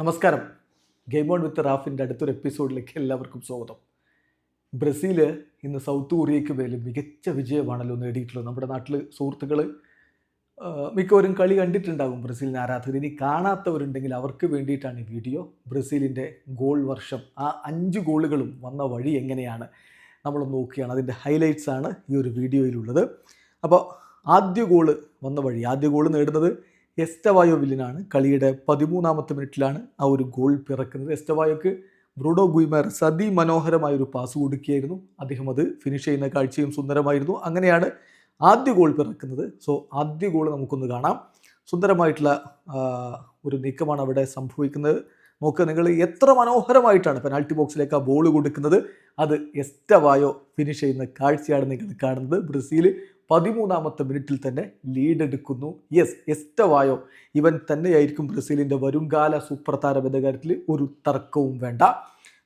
നമസ്കാരം. Game on with റാഫിന്റെ അടുത്തൊരു എപ്പിസോഡിലേക്ക് എല്ലാവർക്കും സ്വാഗതം. ബ്രസീൽ ഇന്ന് സൗത്ത് കൊറിയയ്ക്ക് മേലെ മികച്ച വിജയമാണല്ലോ നേടിയിട്ടുള്ളത്. നമ്മുടെ നാട്ടിൽ സുഹൃത്തുക്കൾ മിക്കവരും കളി കണ്ടിട്ടുണ്ടാകും ബ്രസീലിന് ആരാധകർ. ഇനി കാണാത്തവരുണ്ടെങ്കിൽ അവർക്ക് വേണ്ടിയിട്ടാണ് ഈ വീഡിയോ. ബ്രസീലിന്റെ ഗോൾ വർഷം ആ അഞ്ച് ഗോളുകളും വന്ന വഴി എങ്ങനെയാണ് നമ്മൾ നോക്കുകയാണ്. അതിന്റെ ഹൈലൈറ്റ്സ് ആണ് ഈ ഒരു വീഡിയോയിലുള്ളത്. അപ്പോൾ ആദ്യ ഗോൾ വന്ന വഴി ആദ്യ ഗോൾ നേടുന്നത് എസ്റ്റവായോ വില്ലിനാണ്. കളിയുടെ പതിമൂന്നാമത്തെ മിനിറ്റിലാണ് ആ ഒരു ഗോൾ പിറക്കുന്നത്. എസ്റ്റവായോക്ക് ബ്രൂഡോ ഗുയ്മർ മനോഹരമായ ഒരു പാസ് കൊടുക്കുകയായിരുന്നു. അദ്ദേഹം അത് ഫിനിഷ് ചെയ്യുന്ന കാഴ്ചയും സുന്ദരമായിരുന്നു. അങ്ങനെയാണ് ആദ്യ ഗോൾ പിറക്കുന്നത്. സോ ആദ്യ ഗോൾ നമുക്കൊന്ന് കാണാം. സുന്ദരമായിട്ടുള്ള ഒരു നീക്കമാണ് അവിടെ സംഭവിക്കുന്നത്. നോക്കുക നിങ്ങൾ എത്ര മനോഹരമായിട്ടാണ് പെനാൽറ്റി ബോക്സിലേക്ക് ആ ബോൾ കൊടുക്കുന്നത്. അത് എസ്റ്റവായോ ഫിനിഷ് ചെയ്യുന്ന കാഴ്ചയാണ് നിങ്ങൾ കാണുന്നത്. ബ്രസീൽ പതിമൂന്നാമത്തെ മിനിറ്റിൽ തന്നെ ലീഡ് എടുക്കുന്നു യെസ് എസ്റ്റവായോ. ഇവൻ തന്നെയായിരിക്കും ബ്രസീലിന്റെ വരുംകാല സൂപ്പർ താരം എന്ന കാര്യത്തിൽ ഒരു തർക്കവും വേണ്ട.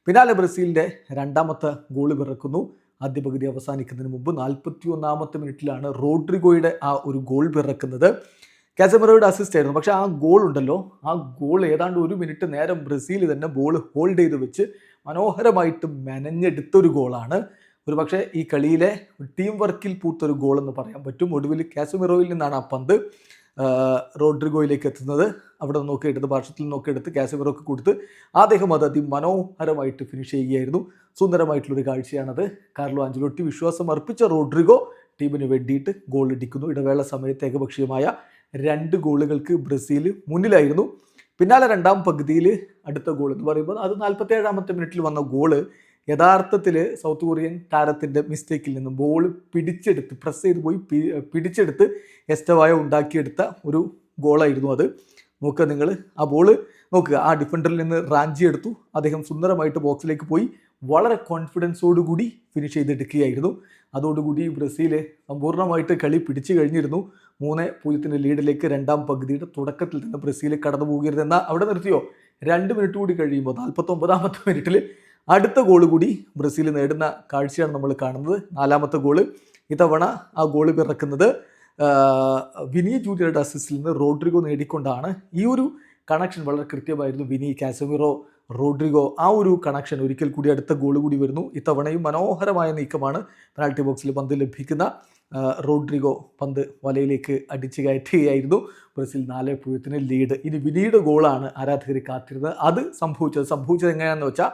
പിന്നാലെ ബ്രസീലിന്റെ രണ്ടാമത്തെ ഗോൾ പിറക്കുന്നു ആദ്യ പകുതി അവസാനിക്കുന്നതിന് മുമ്പ് നാൽപ്പത്തി ഒന്നാമത്തെ മിനിറ്റിലാണ് റോഡ്രിഗോയുടെ ആ ഒരു ഗോൾ പിറക്കുന്നത് കാസമറോയുടെ അസിസ്റ്റ് ആയിരുന്നു. പക്ഷേ ആ ഗോൾ ഉണ്ടല്ലോ. ആ ഗോൾ ഏതാണ്ട് ഒരു മിനിറ്റ് നേരം ബ്രസീൽ തന്നെ ബോൾ ഹോൾഡ് ചെയ്ത് വെച്ച് മനോഹരമായിട്ട് മെനഞ്ഞെടുത്തൊരു ഗോളാണ് ഒരു പക്ഷേ ഈ കളിയിലെ ടീം വർക്കിൽ പൂത്തൊരു ഗോൾ എന്ന് പറയാൻ പറ്റും. ഒടുവിൽ കാസുമിറോയിൽ നിന്നാണ് ആ പന്ത് റോഡ്രിഗോയിലേക്ക് എത്തുന്നത്. അവിടെ നോക്കി എടുത്ത് ഭാഷത്തിൽ നോക്കി എടുത്ത് കാസമിറോക്ക് കൊടുത്ത് അദ്ദേഹം അത് അതിമനോഹരമായിട്ട് ഫിനിഷ് ചെയ്യുകയായിരുന്നു. സുന്ദരമായിട്ടുള്ളൊരു കാഴ്ചയാണത്. കാർലോ ആഞ്ചലോട്ടി വിശ്വാസം അർപ്പിച്ച റോഡ്രിഗോ ടീമിന് വേണ്ടിയിട്ട് ഗോൾ ഇടിക്കുന്നു. ഇടവേള സമയത്ത് ഏകപക്ഷീയമായ രണ്ട് ഗോളുകൾക്ക് ബ്രസീൽ മുന്നിലായിരുന്നു. പിന്നാലെ രണ്ടാം പകുതിയിൽ അടുത്ത ഗോൾ എന്ന് പറയുമ്പോൾ അത് നാൽപ്പത്തി ഏഴാമത്തെ മിനിറ്റിൽ വന്ന ഗോൾ യഥാർത്ഥത്തിൽ സൗത്ത് കൊറിയൻ താരത്തിന്റെ മിസ്റ്റേക്കിൽ നിന്ന് ബോൾ പിടിച്ചെടുത്ത് പ്രസ് ചെയ്ത് പോയി പിടിച്ചെടുത്ത് എസ്റ്റവായ ഉണ്ടാക്കിയെടുത്ത ഒരു ഗോളായിരുന്നു അത്. നോക്കുക നിങ്ങൾ ആ ബോൾ നോക്കുക ആ ഡിഫൻഡറിൽ നിന്ന് റാഞ്ചി എടുത്തു. അദ്ദേഹം സുന്ദരമായിട്ട് ബോക്സിലേക്ക് പോയി വളരെ കോൺഫിഡൻസോടുകൂടി ഫിനിഷ് ചെയ്തെടുക്കുകയായിരുന്നു. അതോടുകൂടി ബ്രസീൽ സമ്പൂർണമായിട്ട് കളി പിടിച്ചു കഴിഞ്ഞിരുന്നു. മൂന്ന് പൂജ്യത്തിന്റെ ലീഡിലേക്ക് രണ്ടാം പകുതിയുടെ തുടക്കത്തിൽ തന്നെ ബ്രസീൽ കടന്നു പോകരുത് എന്നാൽ അവിടെ നിർത്തിയോ? രണ്ട് മിനിറ്റ് കൂടി കഴിയുമ്പോൾ നാൽപ്പത്തൊമ്പതാമത്തെ മിനിറ്റിൽ അടുത്ത ഗോൾ കൂടി ബ്രസീൽ നേടുന്ന കാഴ്ചയാണ് നമ്മൾ കാണുന്നത്. നാലാമത്തെ ഗോൾ ഇത്തവണ ആ ഗോൾ പിറക്കുന്നത് വിനി ജൂനിയറുടെ അസിസ്റ്റിൽ നിന്ന് റോഡ്രിഗോ നേടിക്കൊണ്ടാണ്. ഈ ഒരു കണക്ഷൻ വളരെ കൃത്യമായിരുന്നു വിനി കാസമിറോ റോഡ്രിഗോ. ആ ഒരു കണക്ഷൻ ഒരിക്കൽ കൂടി അടുത്ത ഗോൾ കൂടി വരുന്നു. ഇത്തവണയും മനോഹരമായ നീക്കമാണ് പെനാൾട്ടി ബോക്സിൽ പന്ത് ലഭിക്കുന്ന റോഡ്രിഗോ പന്ത് വലയിലേക്ക് അടിച്ചു കയറ്റുകയായിരുന്നു. ബ്രസീൽ നാല് പൂജ്യത്തിന് ലീഡ് ഇനി വിനിയുടെ ഗോളാണ് ആരാധകർ കാത്തിരുന്നത്. അത് സംഭവിച്ചത് സംഭവിച്ചത് എങ്ങനെയാണെന്ന് വെച്ചാൽ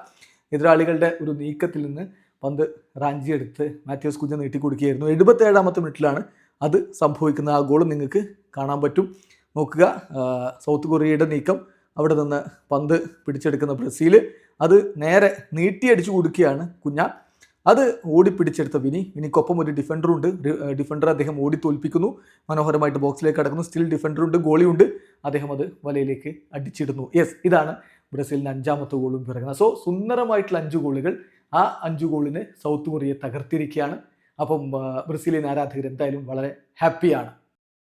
എതിരാളികളുടെ ഒരു നീക്കത്തിൽ നിന്ന് പന്ത് റാഞ്ചിയെടുത്ത് മാത്യൂസ് കുഞ്ഞ് നീട്ടിക്കൊടുക്കുകയായിരുന്നു. എഴുപത്തേഴാമത്തെ മിനിറ്റിലാണ് അത് സംഭവിക്കുന്ന ആ ഗോൾ നിങ്ങൾക്ക് കാണാൻ പറ്റും. നോക്കുക സൗത്ത് കൊറിയയുടെ നീക്കം അവിടെ നിന്ന് പന്ത് പിടിച്ചെടുക്കുന്ന ബ്രസീൽ അത് നേരെ നീട്ടിയടിച്ചു കൊടുക്കുകയാണ് കുഞ്ഞ. അത് ഓടി പിടിച്ചെടുത്ത വിനി. വിനിക്കൊപ്പം ഒരു ഡിഫൻഡറുണ്ട്. ഡിഫൻഡർ അദ്ദേഹം ഓടി തോൽപ്പിക്കുന്നു. മനോഹരമായിട്ട് ബോക്സിലേക്ക് കടക്കുന്നു. സ്റ്റിൽ ഡിഫൻഡറുണ്ട് ഗോളിയുണ്ട്. അദ്ദേഹം അത് വലയിലേക്ക് അടിച്ചിടുന്നു. യെസ് ഇതാണ് ബ്രസീലിന് അഞ്ചാമത്തെ ഗോളും പിറകുന്നത് സോ സുന്ദരമായിട്ടുള്ള അഞ്ച് ഗോളുകൾ ആ അഞ്ച് ഗോളിന് സൗത്ത് കൊറിയ തകർത്തിരിക്കുകയാണ്. അപ്പം ബ്രസീലിയൻ ആരാധകർ എന്തായാലും വളരെ ഹാപ്പിയാണ്.